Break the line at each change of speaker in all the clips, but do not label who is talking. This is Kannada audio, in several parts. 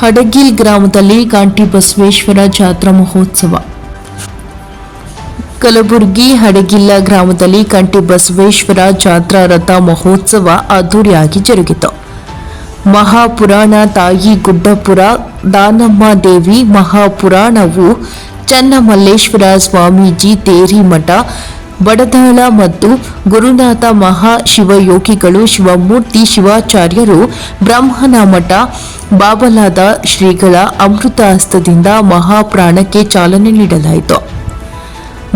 ಹಡಗಿಲ್ ಗ್ರಾಮದಲ್ಲಿ ಕಾಂಟಿ ಬಸವೇಶ್ವರ ಜಾತ್ರಾ ಮಹೋತ್ಸವ. ಕಲಬುರಗಿ ಹಡಗಿಲ್ಲ ಗ್ರಾಮದಲ್ಲಿ ಕಂಟಿ ಬಸವೇಶ್ವರ ಜಾತ್ರಾ ರಥ ಮಹೋತ್ಸವ ಅದ್ದೂರಿಯಾಗಿ ಜರುಗಿತು. ಮಹಾಪುರಾಣ ತಾಯಿ ಗುಡ್ಡಪುರ ದಾನಮ್ಮ ದೇವಿ ಮಹಾಪುರಾಣವು ಚನ್ನಮಲ್ಲೇಶ್ವರ ಸ್ವಾಮೀಜಿ ತೇರಿ ಮಠ ಬಡದಾಳ ಮತ್ತು ಗುರುನಾಥ ಮಹಾ ಶಿವಯೋಗಿಗಳು ಶಿವಮೂರ್ತಿ ಶಿವಾಚಾರ್ಯರು ಬ್ರಹ್ಮನ ಮಠ ಬಾಬಲಾದ ಶ್ರೀಗಳ ಅಮೃತ ಹಸ್ತದಿಂದ ಮಹಾಪ್ರಾಣಕ್ಕೆ ಚಾಲನೆ ನೀಡಲಾಯಿತು.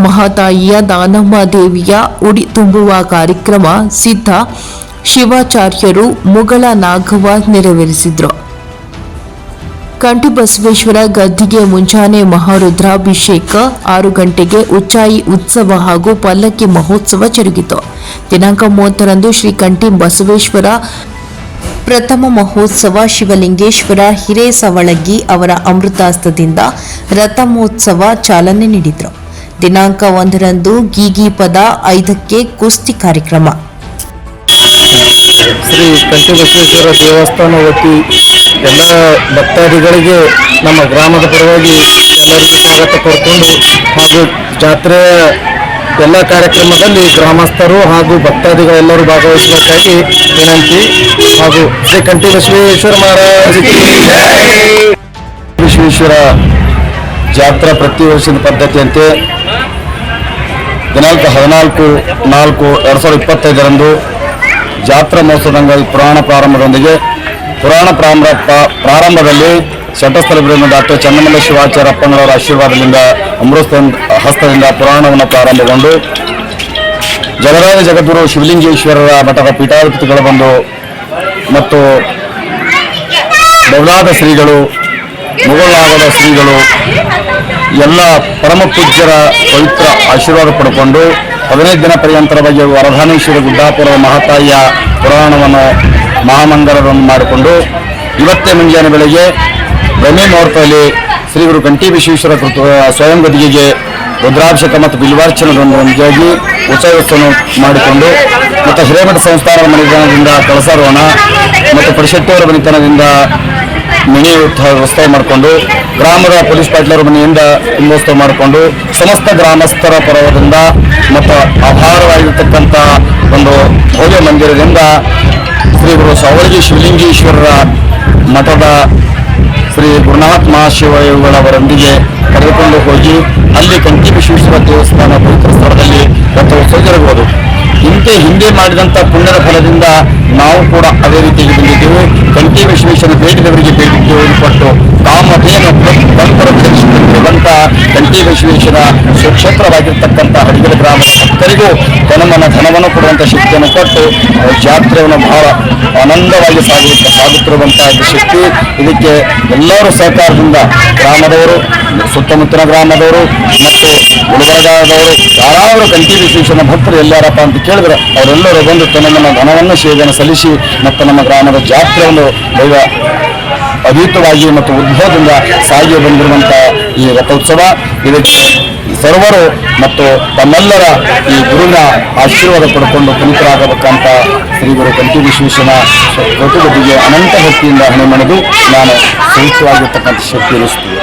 ಮಹಾತಾಯಿಯ ದಾನಮ್ಮ ದೇವಿಯ ಉಡಿ ತುಂಬುವ ಕಾರ್ಯಕ್ರಮ ಸಿದ್ಧ ಶಿವಾಚಾರ್ಯರು ಮುಗಳ ನಾಗವ ನೆರವೇರಿಸಿದ್ರು. ಕಂಟಿ ಬಸವೇಶ್ವರ ಗದ್ದಿಗೆ ಮುಂಜಾನೆ ಮಹಾರುದ್ರಾಭಿಷೇಕ ಆರು ಗಂಟೆಗೆ ಉಚ್ಚಾಯಿ ಉತ್ಸವ ಹಾಗೂ ಪಲ್ಲಕ್ಕಿ ಮಹೋತ್ಸವ ಜರುಗಿತು. ದಿನಾಂಕ ಮೂವತ್ತರಂದು ಶ್ರೀ ಕಂಠಿ ಬಸವೇಶ್ವರ ಪ್ರಥಮ ಮಹೋತ್ಸವ ಶಿವಲಿಂಗೇಶ್ವರ ಹಿರೇಸವಳಗಿ ಅವರ ಅಮೃತಾಸ್ತದಿಂದ ರಥಮೋತ್ಸವ ಚಾಲನೆ ನೀಡಿದರು. ದಿನಾಂಕ ಒಂದರಂದು ಗೀಗಿ ಪದ ಐದಕ್ಕೆ ಕುಸ್ತಿ ಕಾರ್ಯಕ್ರಮ.
ಶ್ರೀ ಕಂಠಬಸವೇಶ್ವರ ದೇವಸ್ಥಾನ ವತಿ ಎಲ್ಲ ಭಕ್ತಾದಿಗಳಿಗೆ ನಮ್ಮ ಗ್ರಾಮದ ಪರವಾಗಿ ಎಲ್ಲರಿಗೂ ಸ್ವಾಗತ ಕೋರಿಕೊಂಡು ಹಾಗೂ ಜಾತ್ರೆಯ ಎಲ್ಲ ಕಾರ್ಯಕ್ರಮದಲ್ಲಿ ಗ್ರಾಮಸ್ಥರು ಹಾಗೂ ಭಕ್ತಾದಿಗಳೆಲ್ಲರೂ ಭಾಗವಹಿಸುವುದಕ್ಕಾಗಿ ವಿನಂತಿ ಹಾಗೂ ಶ್ರೀ ಕಂಠಿ ವಿಶ್ವೇಶ್ವರ ಮಹಾರಾಜ ವಿಶ್ವೇಶ್ವರ ಜಾತ್ರಾ ಪ್ರತಿ ವರ್ಷದ ಪದ್ಧತಿಯಂತೆ ದಿನಾಂಕ ಹದಿನಾಲ್ಕು ನಾಲ್ಕು ಎರಡು ಸಾವಿರದ ಇಪ್ಪತ್ತೈದರಂದು ಜಾತ್ರಾ ಮಹೋತ್ಸವದ ಅಂಗವಾಗಿ ಪುರಾಣ ಪ್ರಾರಂಭದೊಂದಿಗೆ ಪುರಾಣ ಪ್ರಾರಂಭ ಪ್ರಾರಂಭದಲ್ಲಿ ಶಟಸ್ಥಲ ಬಿಡುವ ಡಾಕ್ಟರ್ ಚನ್ನಮಲ್ಲ ಶಿವಾಚಾರ್ಯಪ್ಪನವರ ಆಶೀರ್ವಾದದಿಂದ ಅಮೃತ ಹಸ್ತದಿಂದ ಪುರಾಣವನ್ನು ಪ್ರಾರಂಭಗೊಂಡು ಜಗರಾಜ ಜಗದ್ಗುರು ಶಿವಲಿಂಗೇಶ್ವರರ ಮಠದ ಪೀಠಾಧಿಪತಿಗಳು ಬಂದು ಮತ್ತು ಬೌಲಾದ ಶ್ರೀಗಳು, ಮುಗಳಾಗದ ಶ್ರೀಗಳು, ಎಲ್ಲ ಪರಮ ಪೂಜ್ಯರ ಪವಿತ್ರ ಆಶೀರ್ವಾದ ಪಡ್ಕೊಂಡು ಹದಿನೈದು ದಿನ ಪರ್ಯಂತರ ಬಗ್ಗೆ ವರಧಾನೇಶ್ವರಿ ಗುಡ್ಡಾಪುರದ ಮಹಾತಾಯಿಯ ಪುರಾಣವನ್ನು ಮಹಾಮಂಗಲವನ್ನು ಮಾಡಿಕೊಂಡು ಇವತ್ತೇ ಮುಂಜಾನೆ ಬೆಳಗ್ಗೆ ಬ್ರಹ್ಮಿ ಮುಹೂರ್ತದಲ್ಲಿ ಶ್ರೀ ಗುರು ಕಂಠಿ ವಿಶ್ವೇಶ್ವರ ಕೃತ ಸ್ವಯಂ ಗದಿಗೆಗೆ ರುದ್ರಾಭಿಷೇಕ ಮತ್ತು ಬಿಲ್ವಾರ್ಚನದೊಂದಿಗೆ ಉತ್ಸವವನ್ನು ಮಾಡಿಕೊಂಡು ಮತ್ತು ಹಿರೇಮಠ ಸಂಸ್ಥಾನದ ಮನೆತನದಿಂದ ಕಳಸಾರೋಹಣ ಮತ್ತು ಪರಿಷತ್ತವರ ಮನೆತನದಿಂದ ಮಿನಿ ಉತ್ಸವ ಮಾಡಿಕೊಂಡು ಗ್ರಾಮದ ಪೊಲೀಸ್ ಪಾಟೀಲರ ಮನೆಯಿಂದ ಕುಂಭೋತ್ಸವ ಮಾಡಿಕೊಂಡು ಸಮಸ್ತ ಗ್ರಾಮಸ್ಥರ ಪರವದಿಂದ ಮತ್ತು ಅಪಾರವಾಗಿರ್ತಕ್ಕಂಥ ಒಂದು ಭವ್ಯ ಮಂದಿರದಿಂದ ಶ್ರೀ ಗುರು ಸವಳಗಿ ಶಿವಲಿಂಗೇಶ್ವರರ ಮಠದ ಶ್ರೀ ಗುರುನಾಥ್ ಮಹಾಶಿವಗಳವರೊಂದಿಗೆ ಕರೆದುಕೊಂಡು ಹೋಗಿ ಅಲ್ಲಿ ಕಂಠಿ ವಿಶ್ವೇಶ್ವರ ದೇವಸ್ಥಾನ ಪವಿತ್ರ ಸ್ಥಳದಲ್ಲಿ ರಥೋತ್ಸವ ಜರುಗುವುದು ಹಿಂದೆ ಹಿಂದೆ ಮಾಡಿದಂಥ ಪುಣ್ಯದ ಫಲದಿಂದ ನಾವು ಕೂಡ ಅದೇ ರೀತಿಯಲ್ಲಿ ಬಂದಿದ್ದೇವೆ ಕಂಠಿ ವಿಶ್ವೇಶ್ವರ ಬೇಡಿದವರಿಗೆ ಬೇಡಿದ್ದೇವೆ ಕೊಟ್ಟು ಕಾಮಧೇನು ತಂತ್ರ ಧರಿಸಿಕೊಂಡಿರುವಂಥ ಕಂಠಿ ವಿಶ್ವೇಶ್ವರ ಸುಕ್ಷೇತ್ರವಾಗಿರ್ತಕ್ಕಂಥ ಹಡಿಗಲ ಗ್ರಾಮದ ಭಕ್ತರಿಗೂ ತನಮನ ಧನವನ್ನು ಕೊಡುವಂಥ ಶಕ್ತಿಯನ್ನು ಕೊಟ್ಟು ಜಾತ್ರೆಯನ್ನು ಬಹಳ ಆನಂದವಾಗಿ ಸಾಗಿ ಸಾಗುತ್ತಿರುವಂತಹ ಶಕ್ತಿ. ಇದಕ್ಕೆ ಎಲ್ಲರೂ ಸಹಕಾರದಿಂದ ಗ್ರಾಮದವರು ಸುತ್ತಮುತ್ತಲ ಗ್ರಾಮದವರು ಮತ್ತು ಗುಲ್ಬರ್ಗಾದವರು ಯಾರಾದರೂ ಕಂಠಿ ವಿಶ್ವೇಶ್ವರನ ಭಕ್ತರು ಎಲ್ಲಾರಪ್ಪ ಅಂತ ಕೇಳಿದ್ರೆ ಅವರೆಲ್ಲರೂ ಬಂದು ತನ್ನ ಧನವನ್ನು ಸೇವೆಯನ್ನು ಸಲ್ಲಿಸಿ ಮತ್ತು ನಮ್ಮ ಗ್ರಾಮದ ಜಾತ್ರೆಯನ್ನು ದೈವ ಅದ್ಭುತವಾಗಿ ಮತ್ತು ಉದ್ಭವದಿಂದ ಸಾಗಿ ಬಂದಿರುವಂತಹ ಈ ರಥೋತ್ಸವ. ಇದಕ್ಕೆ ಸರ್ವರು ಮತ್ತು ತಮ್ಮೆಲ್ಲರ ಈ ಗುರುವಿನ ಆಶೀರ್ವಾದ ಪಡ್ಕೊಂಡು ಪುನೀತರಾಗಬೇಕಂತ ಶ್ರೀ ಗುರು ಕಂಠಿ ವಿಶ್ವೇಶ್ವರನ ಪ್ರತಿಭಟಿಗೆ ಅನಂತ ಭಕ್ತಿಯಿಂದ ಹಣೆ ಮಣಿದು ನಾನು ಸಹಿತವಾಗಿರ್ತಕ್ಕಂಥ ಶಕ್ತಿ ಇರಿಸ್ತೀನಿ.